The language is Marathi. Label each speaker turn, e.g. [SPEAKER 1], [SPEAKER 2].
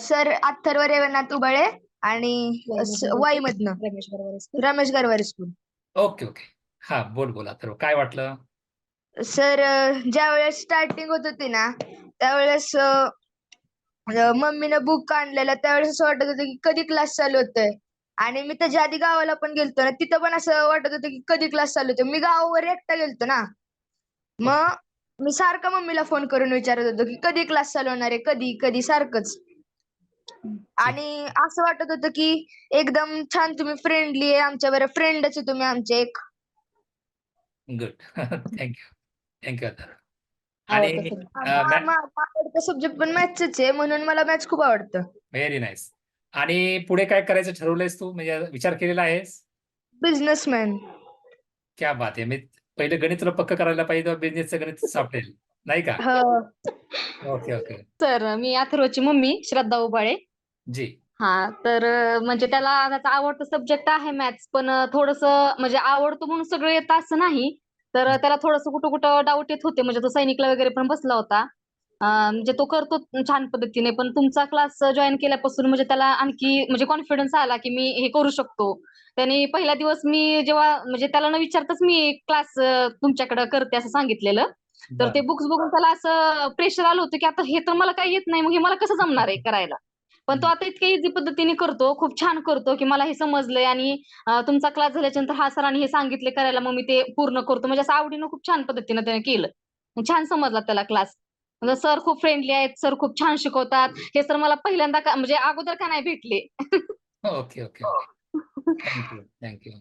[SPEAKER 1] सर अथर्व रेवनाथ उबाळे आणि वाई मधनं
[SPEAKER 2] Ramesh
[SPEAKER 1] Garware school.
[SPEAKER 3] Okay okay. हा बोल बोल. अथर्व काय वाटलं?
[SPEAKER 1] सर ज्या वेळेस स्टार्टिंग होत होती ना त्यावेळेस मम्मीनं बुक आणलेलं त्यावेळेस असं वाटत होतं की कधी क्लास चालू होतोय? आणि मी त्याच्या आधी गावाला पण गेलतो ना तिथं पण असं वाटत होतं की कधी क्लास चालू होतोय? मी गावावर एकटा गेलतो ना. मग मी सारखं मम्मीला फोन करून विचारत होतो की कधी क्लास चालू होणार आहे? कधी कधी सारखंच. आणि असं वाटत होतं की एकदम छान तुम्ही फ्रेंडली आहे आमच्या बरोबर फ्रेंडच आहे तुम्ही आमचे एक.
[SPEAKER 3] गुड थँक्यू थँक्यू आणि
[SPEAKER 1] आवडता सब्जेक्ट पण मॅथ्सच आहे म्हणून मला मॅथ्स खूप आवडतं.
[SPEAKER 3] व्हेरी नाईस आणि पुढे काय करायचं ठरवलंयस तू? म्हणजे विचार केलेला आहेस?
[SPEAKER 1] बिझनेसमॅन
[SPEAKER 3] क्या बात आहे. मी पहिले गणित तुला पक्क करायला पाहिजे तेव्हा बिझनेसचं गणित सापडेल. नाही का?
[SPEAKER 1] हो.
[SPEAKER 3] ओके ओके
[SPEAKER 2] सर मी अथर्वची मम्मी श्रद्धा उबाळे.
[SPEAKER 3] जी.
[SPEAKER 2] हा तर अं, म्हणजे त्याला त्याचा आवडता सब्जेक्ट आहे मॅथ्स पण थोडस म्हणजे आवडतो म्हणून सगळं येतं असं नाही. तर त्याला थोडस कुठं कुठं डाऊट येत होते. म्हणजे तो सैनिकला वगैरे पण बसला होता. अं, म्हणजे तो करतो छान पद्धतीने पण तुमचा क्लास जॉईन केल्यापासून म्हणजे त्याला आणखी म्हणजे कॉन्फिडन्स आला की मी हे करू शकतो. त्यांनी पहिला दिवस मी जेव्हा म्हणजे त्याला न विचारताच मी क्लास तुमच्याकडे करते असं सांगितलेलं. तर ते
[SPEAKER 3] बरं.
[SPEAKER 2] बुक्स बघून त्याला असं प्रेशर आलं होतं की आता हे तर मला काही येत नाही मग हे मला कसं जमणार आहे करायला? पण तो आता इतक्या इझी पद्धतीने करतो खूप छान करतो की मला हे समजलंय आणि तुमचा क्लास झाल्याच्यानंतर हा सरांनी हे सांगितले करायला मग मी ते पूर्ण करतो. म्हणजे असं आवडीनं खूप छान पद्धतीने त्याने केलं. छान समजला त्याला क्लास म्हणजे सर खूप फ्रेंडली आहेत सर खूप छान शिकवतात. हे सर मला पहिल्यांदा म्हणजे अगोदर का नाही भेटले?
[SPEAKER 3] Okay okay okay. Thank you thank you